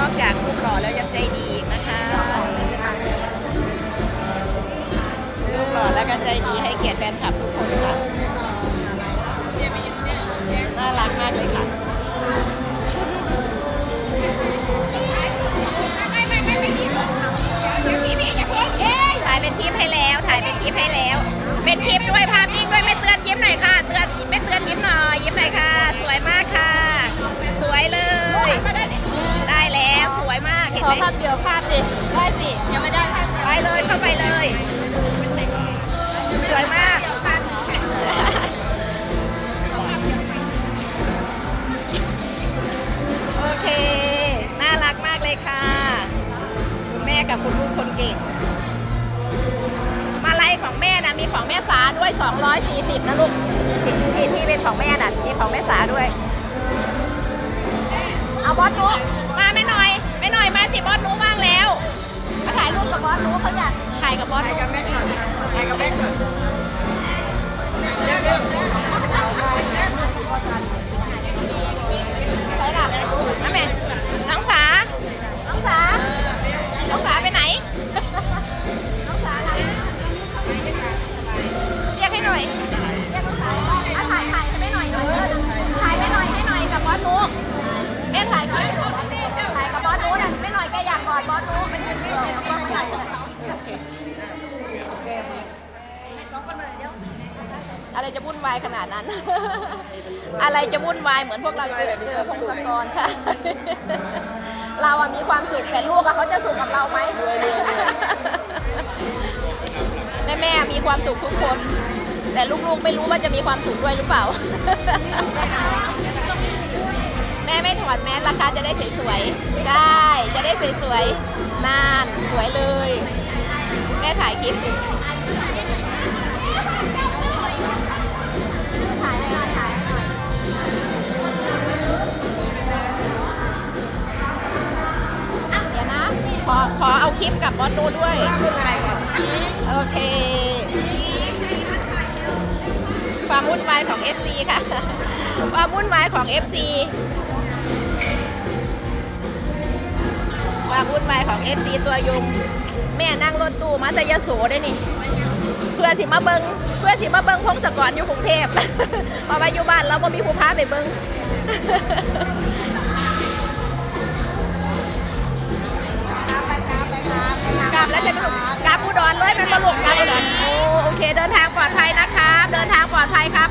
นอกจากรูปหล่อแล้วยังใจดีอีกนะคะรูปหล่อแล้วก็ใจดีให้เกียรติแฟนคลับทุกคนค่ะน่ารักมากเลยค่ะ อภาพเดียวภาพดิได้สิ ยังไม่ได้ภาพไปเลยเข้าไปเลย สวยมาก โอเค น่ารักมากเลยค่ะ คุณแม่กับคุณลูกคนเก่ง มาลัยของแม่นะมีของแม่สาด้วย 240 นะลูกที่ที่เป็นของแม่น่ะมีของแม่สาด้วย เอาบอสนุม ถ่ายกับบอสนุกับแม่ก่อนไปกับแอะไรจะวุ่นวายขนาดนั้น อะไรจะวุ่นวายเหมือนพวกเราเจอเจอพงศกรค่ะ เราอะมีความสุขแต่ลูกอะเขาจะสุขกับเราไหมแม่แม่ๆมีความสุขทุกคน แต่ลูกๆไม่รู้ว่าจะมีความสุขด้วยหรือเปล่า แม่ไม่ถอดแมสราคาจะได้สวยๆได้จะได้สวยๆนานสวยเลย แม่ถ่ายคลิป คลิปกับบอสดูด้วยพูดอะไรก่อนโอเค ความวุ่นวายของ FC ค่ะ ความวุ่นวายของ FC ความวุ่นวายของ FC ตัวยงแม่นั่งรถตู้มาแต่ยโสได้นี่เพื่อสิมาเบิงเพื่อสิมาเบิงพงศกรอยู่กรุงเทพเพราะว่าอยู่บ้านเราบ่มีผู้พาไปเบิง เคเดินทางปลอดภัยนะครับ เดินทางปลอดภัยครับ